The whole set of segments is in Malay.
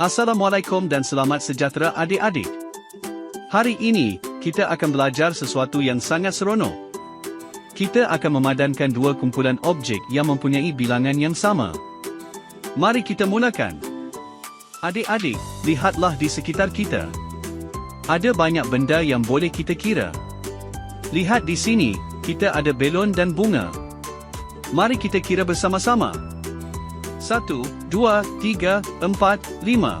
Assalamualaikum dan selamat sejahtera adik-adik. Hari ini, kita akan belajar sesuatu yang sangat seronok. Kita akan memadankan dua kumpulan objek yang mempunyai bilangan yang sama. Mari kita mulakan. Adik-adik, lihatlah di sekitar kita. Ada banyak benda yang boleh kita kira. Lihat di sini, kita ada belon dan bunga. Mari kita kira bersama-sama. Satu, dua, tiga, empat, lima.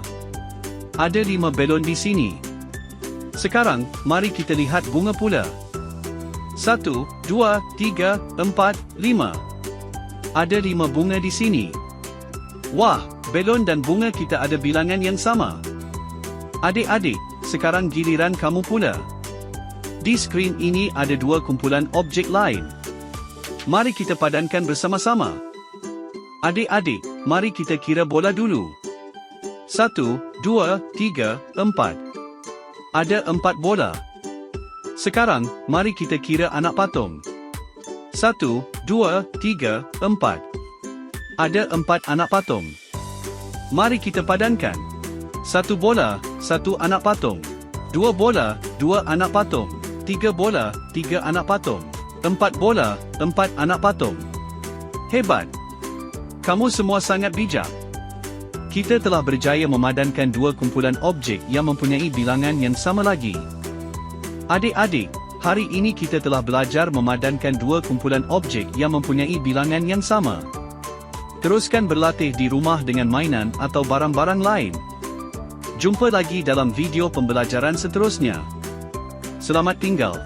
Ada lima belon di sini. Sekarang, mari kita lihat bunga pula. Satu, dua, tiga, empat, lima. Ada lima bunga di sini. Wah, belon dan bunga kita ada bilangan yang sama. Adik-adik, sekarang giliran kamu pula. Di skrin ini ada dua kumpulan objek lain. Mari kita padankan bersama-sama. Adik-adik, mari kita kira bola dulu. Satu, dua, tiga, empat. Ada empat bola. Sekarang, mari kita kira anak patung. Satu, dua, tiga, empat. Ada empat anak patung. Mari kita padankan. Satu bola, satu anak patung. Dua bola, dua anak patung. Tiga bola, tiga anak patung. Empat bola, empat anak patung. Hebat! Kamu semua sangat bijak. Kita telah berjaya memadankan dua kumpulan objek yang mempunyai bilangan yang sama lagi. Adik-adik, hari ini kita telah belajar memadankan dua kumpulan objek yang mempunyai bilangan yang sama. Teruskan berlatih di rumah dengan mainan atau barang-barang lain. Jumpa lagi dalam video pembelajaran seterusnya. Selamat tinggal.